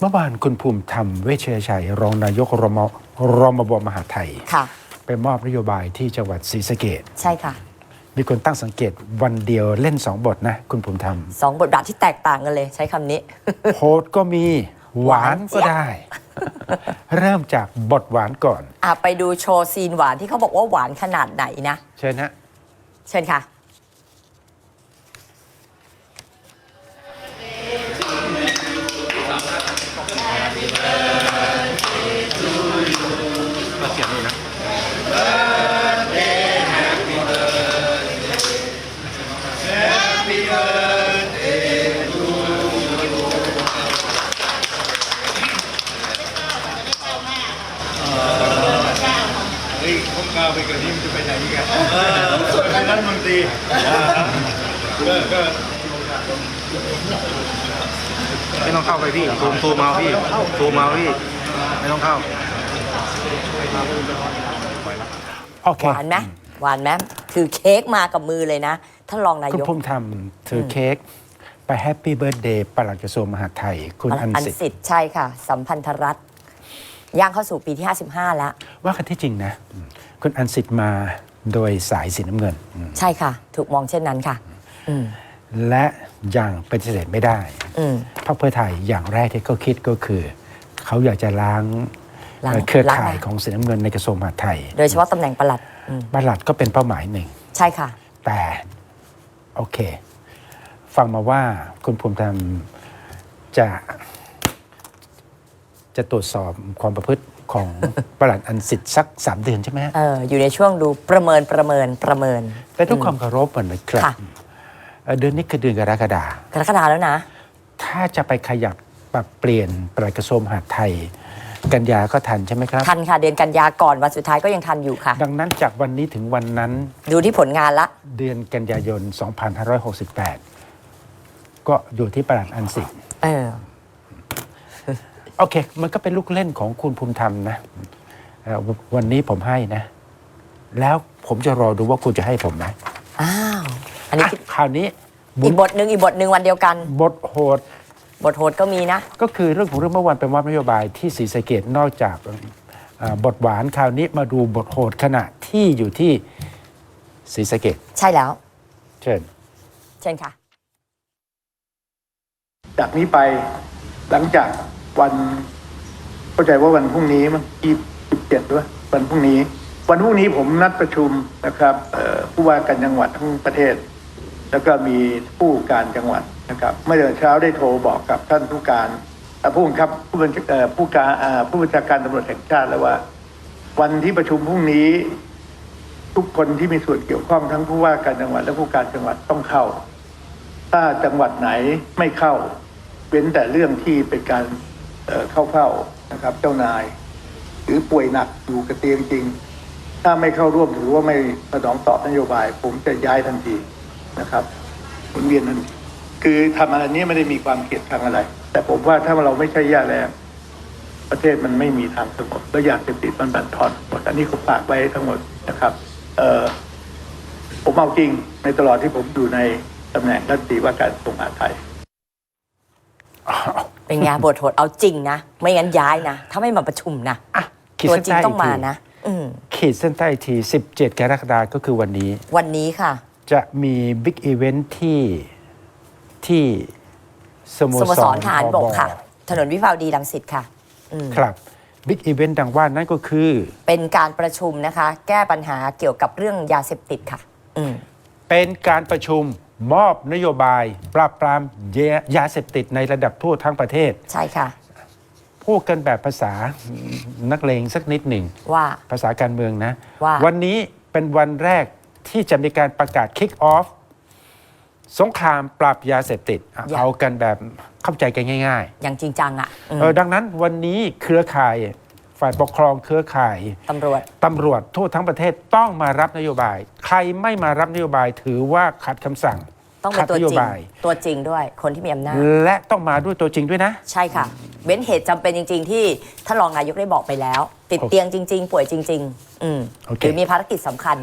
เมื่อวานคุณภูมิธรรมเวชยชัย รองนายกรมรมบมหาดไทย ค่ะ ไปมอบนโยบายที่จังหวัดศรีสะเกดใช่ค่ะ มีคนตั้งสังเกตวันเดียวเล่นสองบทนะ คุณภูมิธรรม สองบทบาทที่แตกต่างกันเลยใช้คำนี้ โหดก็มีหวานก็ได้ เริ่มจากบทหวานก่อน อะไปดูโชว์ซีนหวานที่เขาบอกว่าหวานขนาดไหนนะ เชิญฮะ เชิญค่ะ เฮ้ยพวกเราไปกับนี่มันจะไปไหนกันเออเป็นรัฐมนตรีก็ก็ไม่ต้องเข้าไปพี่ซูมซูมเอาพี่ซูมเอาพี่ ไม่ต้องเข้า โอเคหวานไหมหวานไหมคือเค้กมากับมือเลยนะท่านรองนาคุณยกภูมิธรรมถือเค้กไปแฮปปี้เบิร์ดเดย์ปลัดกระทรวงมหาดไทย คุณอันอันสิทธิ์ สิทธิ์ใช่ค่ะ สัมพันธรัฐ ย่างเข้าสู่ปีที่ 55 แล้ว ว่ากันที่จริงนะ คุณอันสิทธิ์มาโดยสายสีน้ำเงิน ใช่ค่ะ ถูกมองเช่นนั้นค่ะ อืมและอย่างปฏิเสธไม่ได้อืม พรรคเพื่อไทยอย่างแรกที่เขาคิดก็คือ เขาอยากจะล้างล้างเอ่อเครือล้างข่ายอะไร ของสีน้ำเงินในกระทรวงมหาดไทยโดยเฉพาะตำแหน่งปลัดอืมบลัดก็เป็นเป้าหมายหนึ่ง ใช่ค่ะ แต่ โอเค ฟังมาว่าคุณภูมิธรรมจะ จะตรวจสอบความประพฤติของประหลัดอันสิทธิ์สักสามเดือนใช่ไหมฮะเอออยู่ในช่วงดูประเมินประเมินประเมิน แต่ด้วยความเคารพเหมือนนะครับค่ะเอ่อเดือนนี้คือเดือนกรกฎาคมกรกฎาแล้วนะ ถ้าจะไปขยับปรับเปลี่ยนปลัดกระทรวงมหาดไทย กันยาก็ทันใช่ไหมครับ ทันค่ะ เดือนกันยาก่อนวันสุดท้ายก็ยังทันอยู่ค่ะ ดังนั้นจากวันนี้ถึงวันนั้น ดูที่ผลงานละ เดือนกันยายน 2568 ก็อยู่ที่ประหลัดอันสิทธิ์เออ โอเค มันก็เป็นลูกเล่นของคุณภูมิธรรมนะเอ่อวันนี้ผมให้นะ แล้วผมจะรอดูว่าคุณจะให้ผมไหมอ้าวอันนี้อะคราวนี้บุอีญกบทหนึ่งอีกบทหนึ่งวันเดียวกัน บทโหด บทโหดก็มีนะ ก็คือเรื่องของเรื่องเมื่อวานเป็นว่านโยบายที่ศรีสะเกดนอกจากเอ่อบทหวานคราวนี้มาดูบทโหดขณะที่อยู่ที่ศรีสะเกดใช่แล้ว เชิญ เช่นค่ะ จากนี้ไปหลังจาก วันเข้าใจว่าวันพรุ่งนี้มันยี่สิบเจ็ดด้วยวันพรุ่งนี้ วันพรุ่งนี้ผมนัดประชุมนะครับผู้ว่าการจังหวัดทั้งประเทศ แล้วก็มีผู้การจังหวัดนะครับ เมื่อเช้าได้โทรบอกกับท่านผู้การผู้บังคับผู้บัญชาผู้การผู้บัญชาการตำรวจแห่งชาติแล้วว่า วันที่ประชุมพรุ่งนี้ ทุกคนที่มีส่วนเกี่ยวข้องทั้งผู้ว่าการจังหวัดและผู้การจังหวัดต้องเข้า ถ้าจังหวัดไหนไม่เข้า เว้นแต่เรื่องที่เป็นการ เอ่อเข้าเฝ้านะครับเจ้านาย หรือป่วยหนักอยู่กับเตียงจริง ถ้าไม่เข้าร่วมถือว่าไม่สนองตอบนโยบาย ผมจะย้ายทันทีนะครับผมเรียนนั้นคือทำอะไรนี้ไม่ได้มีความเกลียดชังอะไร แต่ผมว่าถ้าเราไม่ใช่ยาติแรงประเทศมันไม่มีทางสงบและยาเสพติดมันบั่นทอนหมดอันนี้ผมฝากไว้ทั้งหมดนะครับเออผมเอาจริงในตลอดที่ผมอยู่ในตำแหน่งรัฐมนตรีว่าการกระทรวงมหาดไทย เป็นไงบทโหดเอาจริงนะ ไม่งั้นย้ายนะ ถ้าไม่มาประชุมนะ อะขีดตัวเส้นจริงใต้ต้องมาอีกทีนะ อืมขีดเส้นใต้อีกที 17 กรกฎาคมก็คือวันนี้ วันนี้ค่ะ จะมีบิ๊กอีเวนท์ที่ที่สโมสโมสสรรทหารบกค่ะ ถนนวิภาวดีรังสิตค่ะอืมครับบิ๊กอีเวนต์ดังว่านั่นก็คือ เป็นการประชุมนะคะ แก้ปัญหาเกี่ยวกับเรื่องยาเสพติดค่ะ อืม เป็นการประชุม มอบนโยบายปราบปรามยายาเสพติดในระดับทั่วทั้งประเทศ ใช่ค่ะ พูดกันแบบภาษานักเลงสักนิดหนึ่ง ว่า ภาษาการเมืองนะว่าวันนี้เป็นวันแรกที่จะมีการประกาศ kick off สงครามปราบยาเสพติดอะอย่า เอากันแบบเข้าใจกันง่าย อย่างจริงจังอะอืๆมเออดังนั้นวันนี้เครือข่าย ฝ่ายปกครองเครือข่ายตำรวจตำรวจทั่วทั้งประเทศต้องมารับนโยบาย ใครไม่มารับนโยบายถือว่าขัดคำสั่งต้องเป็นขัดตัวนโยจริงบาย ตัวจริงด้วยคนที่มีอำนาจ และต้องมาด้วยตัวจริงด้วยนะ ใช่ค่ะเว้นเหตุจำเป็นจริง ๆ ที่ท่านรองนายกได้บอกไปแล้ว ติดโอเคเตียงจริง ๆ ป่วยจริง ๆ อืมโอเค หรือมีภารกิจสำคัญ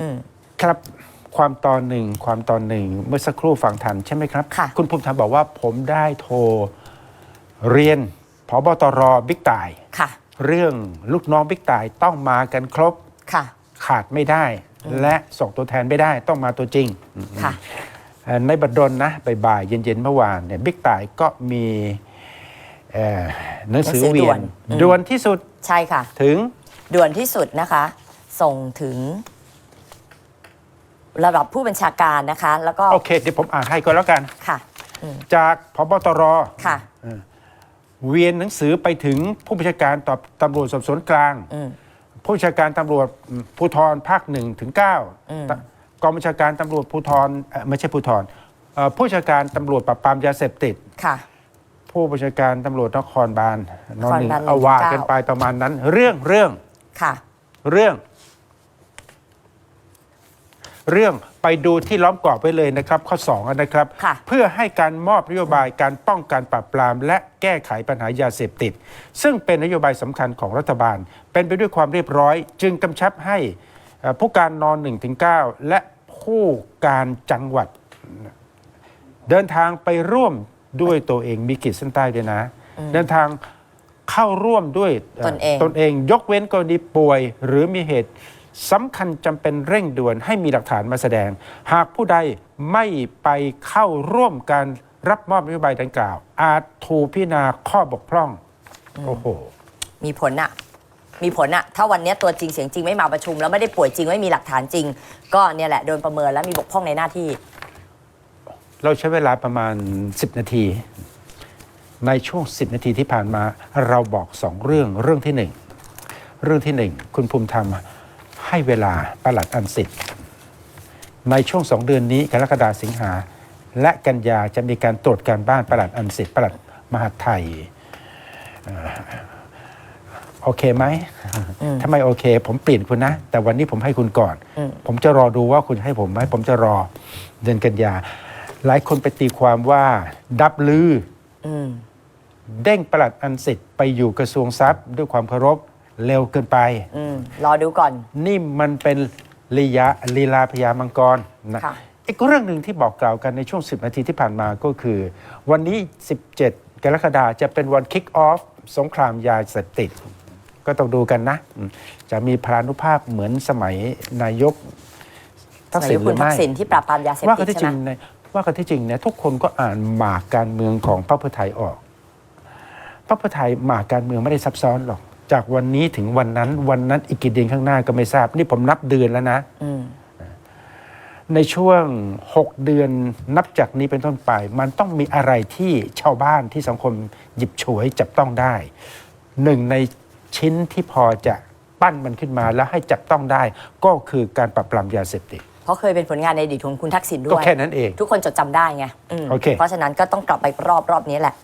อืม ครับความตอนหนึ่งความตอนหนึ่งเมื่อสักครู่ฟังทันใช่ไหมครับ ค่ะ คุณภูมิธรรมบอกว่าผมได้โทรเรียนพบตรบิ๊กต่าย ค่ะ เรื่องลูกน้องบิ๊กต่ายต้องมากันครบค่ะขาดไม่ได้ และส่งตัวแทนไม่ได้ต้องมาตัวจริงค่ะเอ่อในบัดดลนะบ่ายๆเย็นๆเมื่อวานเนี่ยบิ๊กต่ายก็มีเอ่อหนังสือหนังสือเวียนด่วนอืมด่วนที่สุดใช่ค่ะ ถึงด่วนที่สุดนะคะ ส่งถึง ระดับผู้บัญชาการนะคะ แล้วก็โอเคเดี๋ยวผมอ่านให้ก็แล้วกันค่ะ จากพบตรค่ะ เวียนหนังสือไปถึงผู้บัญชาการต่อตำรวจสอบสวนกลาง อืม ผู้บัญชาการตำรวจภูธรภาคหนึ่งถึงเก้าอืมตกองบัญชาการตำรวจภูธรเอ่อไม่ใช่ภูธรเอ่อผู้บัญชาการตำรวจปราบปรามยาเสพติด ค่ะ ผู้บัญชาการตำรวจนครบาลนอนหนึ่งนครบาลเอาว่าหนึ่งกันเก้าไปประมาณนั้น เรื่องเรื่องค่ะ เรื่อง เรื่อง ไปดูที่ล้อมกรอบไว้เลยนะครับ ข้อ2นะครับ ค่ะ เพื่อให้การมอบนโยบายการป้องกันปราบปราม และแก้ไขปัญหายาเสพติด ซึ่งเป็นนโยบายสำคัญของรัฐบาล เป็นไปด้วยความเรียบร้อย จึงกำชับให้เอ่อผู้การนอน1ถึง9และผู้การจังหวัด เดินทางไปร่วมด้วยตัวเองมีขีดเส้นใต้ด้วยนะ เดินทางเข้าร่วมด้วยอ่อตนเอง ตนเองยกเว้นกรณีป่วย หรือมีเหตุ สำคัญจำเป็นเร่งด่วนให้มีหลักฐานมาแสดง หากผู้ใดไม่ไปเข้าร่วมการรับมอบนโยบายดังกล่าว อาจถูกพิจารณาข้อบกพร่อง โอ้โห มีผลอะมีผลอะถ้าวันเนี้ยตัวจริงเสียงจริงไม่มาประชุม แล้วไม่ได้ป่วยจริงไม่มีหลักฐานจริง ก็เนี่ยแหละโดนประเมินแล้วมีบกพร่องในหน้าที่ เราใช้เวลาประมาณ 10 นาที ในช่วง 10 นาทีที่ผ่านมา เราบอกสองเรื่องเรื่องที่หนึ่งเรื่องที่หนึ่งคุณภูมิธรรม ให้เวลาประหลัดอันสิทธิ์ในช่วงสองเดือนนี้กรกฎาสิงหา และกันยาจะมีการตรวจการบ้านประหลัดอันสิทธิ์ประหลัดมหาดไทยเอ่อโอเคไหมถ้าไม่โอเค ผมเปลี่ยนคุณนะ แต่วันนี้ผมให้คุณก่อนอืมผมจะรอดูว่าคุณให้ผมไหมผมจะรอเดือนกันยา หลายคนไปตีความว่า ดับลืออืมเด้งประหลัดอันสิทธิ์ไปอยู่กระทรวงทรัพย์ด้วยความเคารพ เร็วเกินไป อืมรอดูก่อน นี่มันเป็นลียาลีลาพญามังกรนะค่ะ อีกเรื่องหนึ่งที่บอกกล่าวกันในช่วง 10 นาทีที่ผ่านมาก็คือ วันนี้ 17 กรกฎาคมจะเป็นวันคิกออฟสงครามยาเสพติด ก็ต้องดูกันนะอืมจะมีพลานุภาพเหมือนสมัยนายกทักษิณหคุรืณอทักไม่ษิณที่ปราบปรามยาเสพว่าติกันดที่จใช่ริงไหมเนี่ยว่ากันที่จริงเนี่ยทุกคนก็อ่านหมากการเมืองของพรรคเพื่อไทยออกพรรคเพื่อไทยหมากการเมืองไม่ได้ซับซ้อนหรอก จากวันนี้ถึงวันนั้น วันนั้นอีกกี่เดือนข้างหน้าก็ไม่ทราบ นี่ผมนับเดือนแล้วนะ อืมในช่วง 6 เดือนนับจากนี้เป็นต้นไป มันต้องมีอะไรที่ชาวบ้านที่สังคมหยิบฉวยจับต้องได้ หนึ่งในชิ้นที่พอจะปั้นมันขึ้นมาแล้วให้จับต้องได้ ก็คือการปราบปรามยาเสพติด เพราะเคยเป็นผลงานในอดีตของคุณทักษิณด้ก็วย แค่นั้นเอง ทุกคนจดจำได้ไงอืมโอเค เพราะฉะนั้นก็ต้องกลับไปรอบรอบนี้แหละ